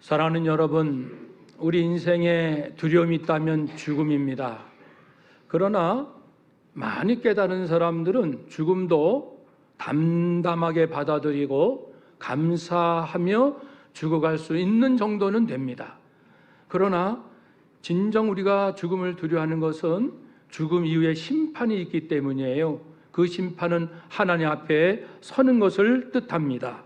사랑하는 여러분, 우리 인생에 두려움이 있다면 죽음입니다. 그러나 많이 깨달은 사람들은 죽음도 담담하게 받아들이고 감사하며 죽어갈 수 있는 정도는 됩니다. 그러나 진정 우리가 죽음을 두려워하는 것은 죽음 이후에 심판이 있기 때문이에요. 그 심판은 하나님 앞에 서는 것을 뜻합니다.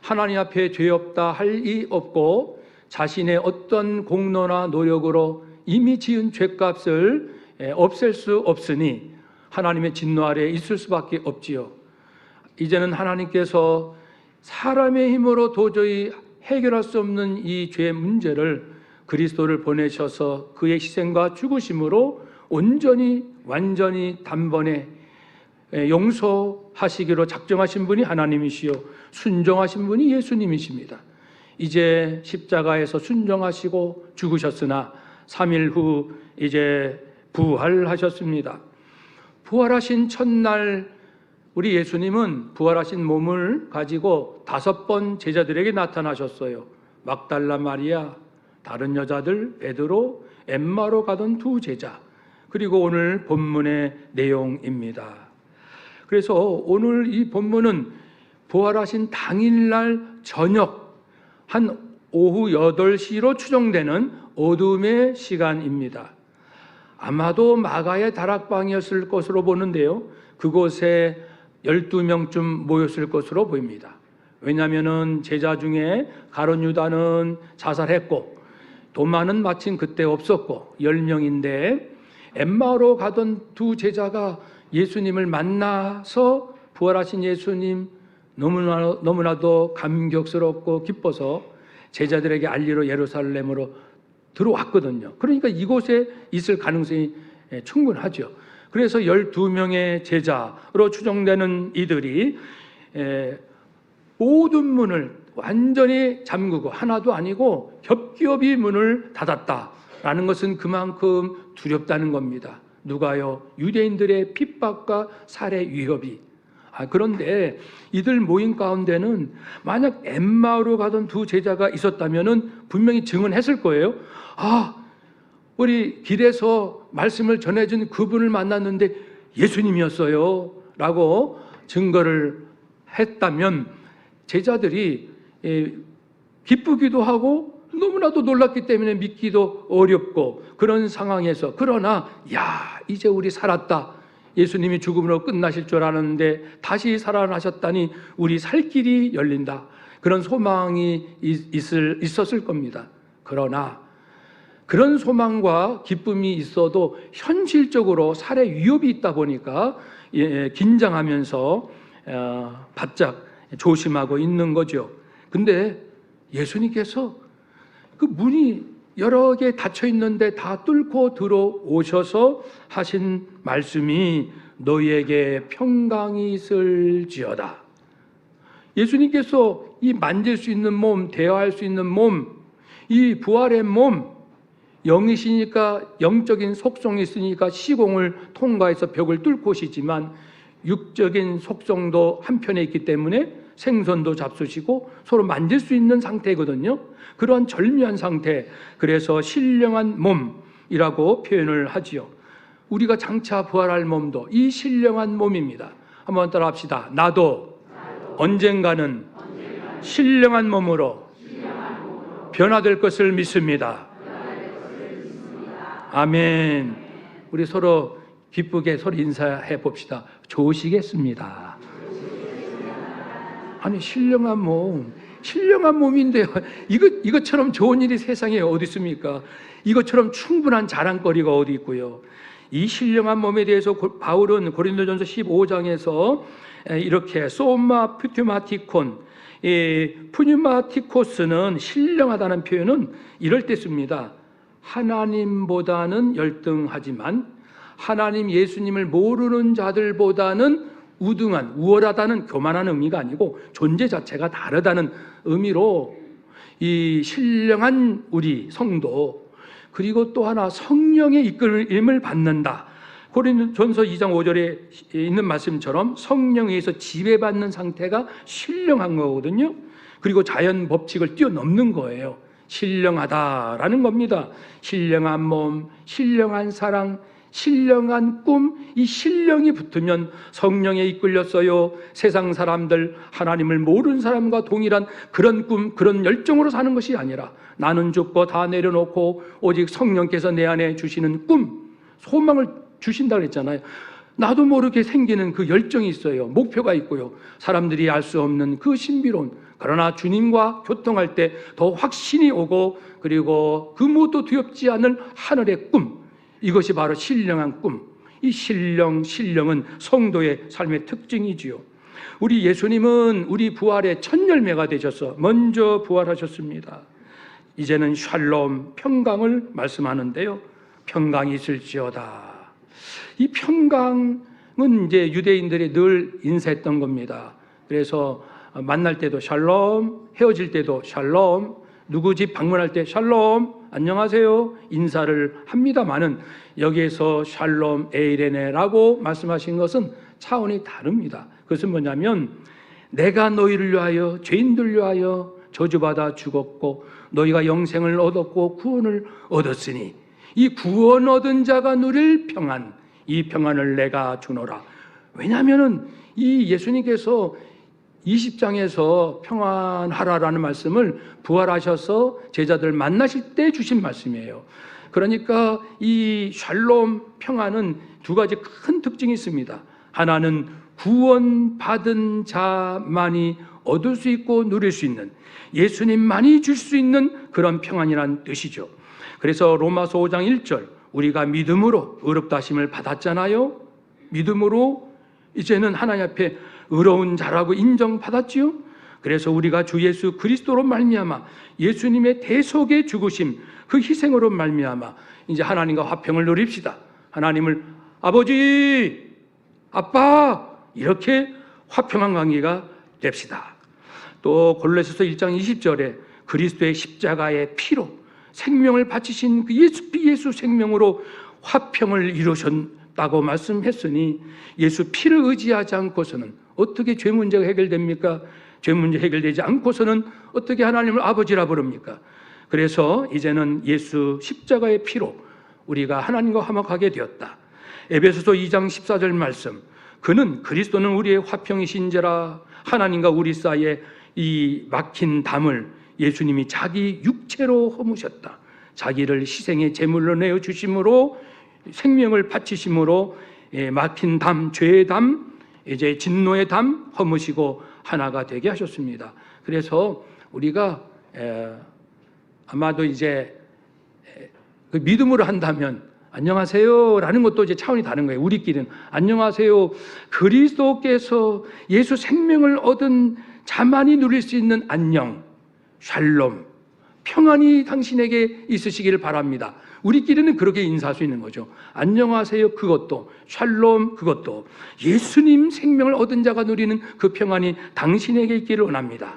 하나님 앞에 죄 없다 할 이 없고 자신의 어떤 공로나 노력으로 이미 지은 죄값을 에, 없앨 수 없으니 하나님의 진노 아래 있을 수밖에 없지요. 이제는 하나님께서 사람의 힘으로 도저히 해결할 수 없는 이 죄 문제를 그리스도를 보내셔서 그의 희생과 죽으심으로 온전히 완전히 단번에 에, 용서하시기로 작정하신 분이 하나님이시요 순종하신 분이 예수님이십니다. 이제 십자가에서 순종하시고 죽으셨으나 3일 후 이제 부활하셨습니다. 부활하신 첫날 우리 예수님은 부활하신 몸을 가지고 다섯 번 제자들에게 나타나셨어요. 막달라 마리아, 다른 여자들, 베드로, 엠마로 가던 두 제자, 그리고 오늘 본문의 내용입니다. 그래서 오늘 이 본문은 부활하신 당일날 저녁 한 오후 8시로 추정되는 어둠의 시간입니다. 아마도 마가의 다락방이었을 것으로 보는데요. 그곳에 12명쯤 모였을 것으로 보입니다. 왜냐하면 제자 중에 가론 유다는 자살했고 도마는 마침 그때 없었고 10명인데 엠마로 가던 두 제자가 예수님을 만나서 부활하신 예수님 너무나, 너무나도 감격스럽고 기뻐서 제자들에게 알리러 예루살렘으로 들어왔거든요. 그러니까 이곳에 있을 가능성이 예, 충분하죠. 그래서 12명의 제자로 추정되는 이들이 에, 모든 문을 완전히 잠그고 하나도 아니고 겹겹이 문을 닫았다라는 것은 그만큼 두렵다는 겁니다. 누가요? 유대인들의 핍박과 살해 위협이. 아, 그런데 이들 모임 가운데는 만약 엠마오로 가던 두 제자가 있었다면은 분명히 증언했을 거예요. 아, 우리 길에서 말씀을 전해준 그분을 만났는데 예수님이었어요. 라고 증거를 했다면 제자들이 예, 기쁘기도 하고 너무나도 놀랐기 때문에 믿기도 어렵고 그런 상황에서 그러나 야 이제 우리 살았다. 예수님이 죽음으로 끝나실 줄 알았는데 다시 살아나셨다니 우리 살 길이 열린다. 그런 소망이 있을, 있었을 겁니다. 그러나 그런 소망과 기쁨이 있어도 현실적으로 살해 위협이 있다 보니까 예, 긴장하면서 어, 바짝 조심하고 있는 거죠. 근데 예수님께서 그 문이 여러 개 닫혀 있는데 다 뚫고 들어오셔서 하신 말씀이 너희에게 평강이 있을지어다. 예수님께서 이 만질 수 있는 몸, 대화할 수 있는 몸, 이 부활의 몸, 영이시니까 영적인 속성이 있으니까 시공을 통과해서 벽을 뚫고 오시지만 육적인 속성도 한편에 있기 때문에 생선도 잡수시고 서로 만질 수 있는 상태거든요. 그러한 절묘한 상태, 그래서 신령한 몸이라고 표현을 하지요. 우리가 장차 부활할 몸도 이 신령한 몸입니다. 한번 따라 합시다. 나도, 언젠가는, 신령한 몸으로, 변화될 것을 믿습니다. 아멘. 우리 서로 기쁘게 서로 인사해 봅시다. 좋으시겠습니다. 아니 신령한 몸, 신령한 몸인데요. 이것 이것처럼 좋은 일이 세상에 어디 있습니까? 이것처럼 충분한 자랑거리가 어디 있고요. 이 신령한 몸에 대해서 바울은 고린도전서 15장에서 이렇게 소마 푸티마티콘 이 푸니마티코스는 신령하다는 표현은 이럴 때 씁니다. 하나님보다는 열등하지만 하나님 예수님을 모르는 자들보다는 우등한, 우월하다는 교만한 의미가 아니고 존재 자체가 다르다는 의미로 이 신령한 우리 성도 그리고 또 하나 성령의 이끌림을 받는다. 고린전서 2장 5절에 있는 말씀처럼 성령에 의해서 지배받는 상태가 신령한 거거든요. 그리고 자연 법칙을 뛰어넘는 거예요. 신령하다라는 겁니다. 신령한 몸, 신령한 사랑, 신령한 꿈, 이 신령이 붙으면 성령에 이끌렸어요. 세상 사람들, 하나님을 모르는 사람과 동일한 그런 꿈, 그런 열정으로 사는 것이 아니라 나는 죽고 다 내려놓고 오직 성령께서 내 안에 주시는 꿈, 소망을 주신다 그랬잖아요. 나도 모르게 생기는 그 열정이 있어요. 목표가 있고요. 사람들이 알 수 없는 그 신비로운 그러나 주님과 교통할 때 더 확신이 오고 그리고 그 무엇도 두렵지 않을 하늘의 꿈. 이것이 바로 신령한 꿈. 이 신령, 신령은 성도의 삶의 특징이지요. 우리 예수님은 우리 부활의 첫 열매가 되셔서 먼저 부활하셨습니다. 이제는 샬롬, 평강을 말씀하는데요. 평강이 있을지어다. 이 평강은 이제 유대인들이 늘 인사했던 겁니다. 그래서 만날 때도 샬롬, 헤어질 때도 샬롬, 누구 집 방문할 때 샬롬, 안녕하세요 인사를 합니다만은 여기에서 샬롬 에이레네라고 말씀하신 것은 차원이 다릅니다. 그것은 뭐냐면 내가 너희를 위하여 죄인들 위하여 저주받아 죽었고 너희가 영생을 얻었고 구원을 얻었으니 이 구원 얻은 자가 누릴 평안 이 평안을 내가 주노라. 왜냐하면은 이 예수님께서 20장에서 평안하라라는 말씀을 부활하셔서 제자들 만나실 때 주신 말씀이에요. 그러니까 이 샬롬 평안은 두 가지 큰 특징이 있습니다. 하나는 구원받은 자만이 얻을 수 있고 누릴 수 있는 예수님만이 줄 수 있는 그런 평안이란 뜻이죠. 그래서 로마서 5장 1절 우리가 믿음으로 의롭다 하심을 받았잖아요. 믿음으로 이제는 하나님 앞에 의로운 자라고 인정받았지요. 그래서 우리가 주 예수 그리스도로 말미암아 예수님의 대속의 죽으심 그 희생으로 말미암아 이제 하나님과 화평을 누립시다. 하나님을 아버지, 아빠 이렇게 화평한 관계가 됩시다. 또 골로새서 1장 20절에 그리스도의 십자가의 피로 생명을 바치신 그 예수 예수 생명으로 화평을 이루 셨다고 말씀했으니 예수 피를 의지하지 않고서는 어떻게 죄 문제가 해결됩니까? 죄 문제 해결되지 않고서는 어떻게 하나님을 아버지라 부릅니까? 그래서 이제는 예수 십자가의 피로 우리가 하나님과 화목하게 되었다. 에베소서 2장 14절 말씀. 그는 그리스도는 우리의 화평이신지라 하나님과 우리 사이에 이 막힌 담을 예수님이 자기 육체로 허무셨다. 자기를 희생의 제물로 내어 주심으로 생명을 바치심으로 예, 막힌 담, 죄의 담, 이제 진노의 담 허무시고 하나가 되게 하셨습니다. 그래서 우리가 에, 아마도 이제 에, 그 믿음으로 한다면 안녕하세요라는 것도 이제 차원이 다른 거예요. 우리끼리는 안녕하세요. 그리스도께서 예수 생명을 얻은 자만이 누릴 수 있는 안녕, 샬롬, 평안이 당신에게 있으시기를 바랍니다. 우리끼리는 그렇게 인사할 수 있는 거죠. 안녕하세요. 그것도 샬롬 그것도 예수님 생명을 얻은 자가 누리는 그 평안이 당신에게 있기를 원합니다.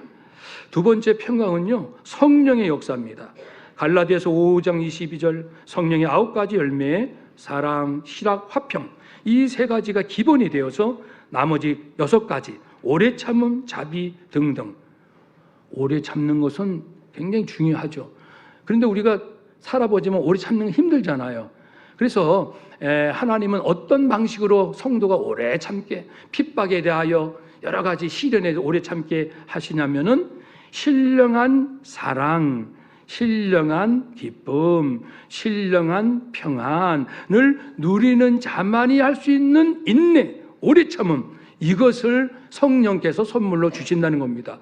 두 번째 평강은요. 성령의 역사입니다. 갈라디아서 5장 22절 성령의 아홉 가지 열매 사랑, 실학, 화평 이 세 가지가 기본이 되어서 나머지 여섯 가지 오래 참음, 자비 등등 오래 참는 것은 굉장히 중요하죠. 그런데 우리가 살아보지만 오래 참는 건 힘들잖아요. 그래서 하나님은 어떤 방식으로 성도가 오래 참게 핍박에 대하여 여러 가지 시련에 오래 참게 하시냐면은 신령한 사랑, 신령한 기쁨, 신령한 평안을 누리는 자만이 할 수 있는 인내, 오래 참음 이것을 성령께서 선물로 주신다는 겁니다.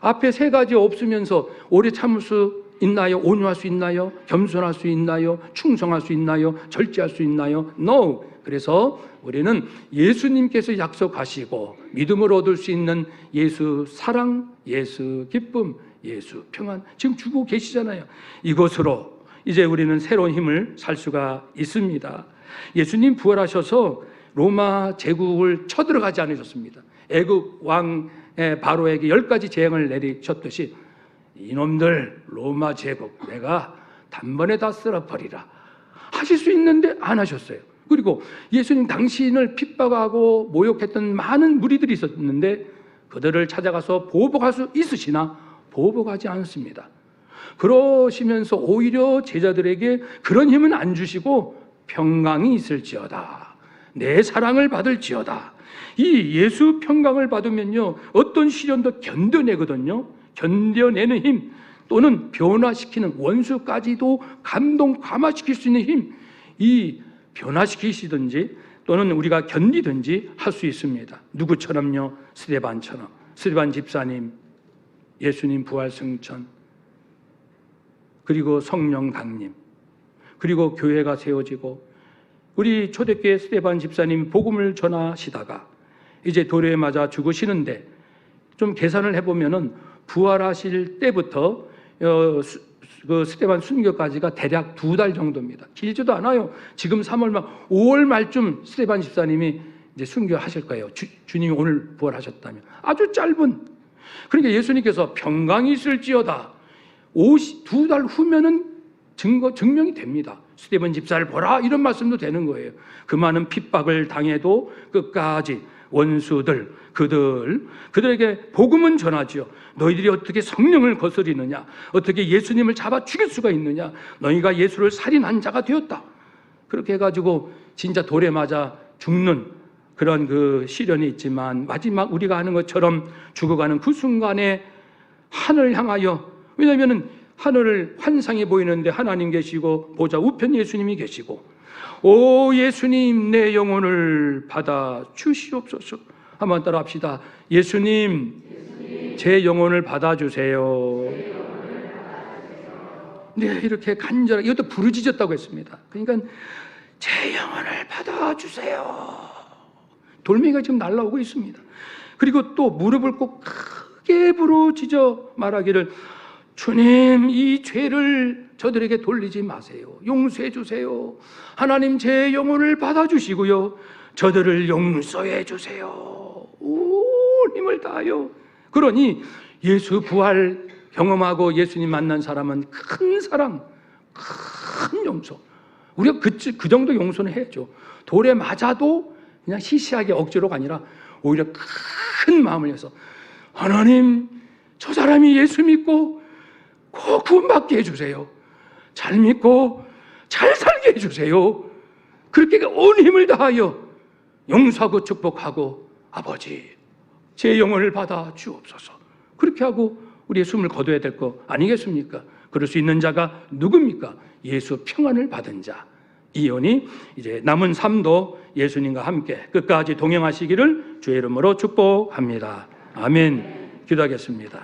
앞에 세 가지 없으면서 오래 참을 수 있나요? 온유할 수 있나요? 겸손할 수 있나요? 충성할 수 있나요? 절제할 수 있나요? No. 그래서 우리는 예수님께서 약속하시고 믿음으로 얻을 수 있는 예수 사랑, 예수 기쁨, 예수 평안 지금 주고 계시잖아요. 이것으로 이제 우리는 새로운 힘을 살 수가 있습니다. 예수님 부활하셔서 로마 제국을 쳐들어가지 않으셨습니다. 애굽 왕 바로에게 열 가지 재앙을 내리셨듯이 이놈들 로마 제국 내가 단번에 다 쓸어버리라 하실 수 있는데 안 하셨어요. 그리고 예수님 당신을 핍박하고 모욕했던 많은 무리들이 있었는데 그들을 찾아가서 보복할 수 있으시나 보복하지 않습니다. 그러시면서 오히려 제자들에게 그런 힘은 안 주시고 평강이 있을지어다. 내 사랑을 받을지어다. 이 예수 평강을 받으면요. 어떤 시련도 견뎌내거든요. 견뎌내는 힘 또는 변화시키는 원수까지도 감동 감화시킬 수 있는 힘. 이 변화시키시든지 또는 우리가 견디든지 할 수 있습니다. 누구처럼요? 스데반처럼. 스데반 집사님, 예수님 부활 승천, 그리고 성령 강림, 그리고 교회가 세워지고 우리 초대교회 스테반 집사님 복음을 전하시다가 이제 도래에 맞아 죽으시는데 좀 계산을 해보면은 부활하실 때부터 어, 수- 그 스테반 순교까지가 대략 두 달 정도입니다. 길지도 않아요. 지금 3월 말, 5월 말쯤 스테반 집사님이 이제 순교하실 거예요. 주, 주님이 오늘 부활하셨다면 아주 짧은. 그러니까 예수님께서 평강이 있을지어다. 두달 후면은 증거 증명이 됩니다. 스테반 집사를 보라 이런 말씀도 되는 거예요. 그 많은 핍박을 당해도 끝까지 원수들 그들 그들에게 복음은 전하지요. 너희들이 어떻게 성령을 거스리느냐? 어떻게 예수님을 잡아 죽일 수가 있느냐? 너희가 예수를 살인한 자가 되었다. 그렇게 해가지고 진짜 돌에 맞아 죽는 그런 그 시련이 있지만 마지막 우리가 하는 것처럼 죽어가는 그 순간에 하늘 향하여 왜냐하면은 하늘을 환상해 보이는데 하나님 계시고 보좌 우편 예수님이 계시고 오 예수님 내 영혼을 받아 주시옵소서. 한번 따라 합시다. 예수님 제 영혼을 받아 주세요. 네 이렇게 간절하게 이것도 부르짖었다고 했습니다. 그러니까 제 영혼을 받아 주세요. 돌멩이가 지금 날라오고 있습니다. 그리고 또 무릎을 꼭 크게 부르짖어 말하기를 주님 이 죄를 저들에게 돌리지 마세요. 용서해 주세요. 하나님 제 영혼을 받아 주시고요. 저들을 용서해 주세요. 온 힘을 다하여. 그러니 예수 부활 경험하고 예수님 만난 사람은 큰 사랑, 큰 용서. 우리가 그, 그 정도 용서는 해야죠. 돌에 맞아도 그냥 시시하게 억지로가 아니라 오히려 큰 마음을 해서 하나님 저 사람이 예수 믿고 꼭 구원받게 해주세요. 잘 믿고 잘 살게 해주세요. 그렇게 온 힘을 다하여 용서하고 축복하고 아버지 제 영혼을 받아 주옵소서. 그렇게 하고 우리의 숨을 거둬야 될 거 아니겠습니까? 그럴 수 있는 자가 누굽니까? 예수 평안을 받은 자. 이혼이 이제 남은 삶도 예수님과 함께 끝까지 동행하시기를 주의 이름으로 축복합니다. 아멘. 기도하겠습니다.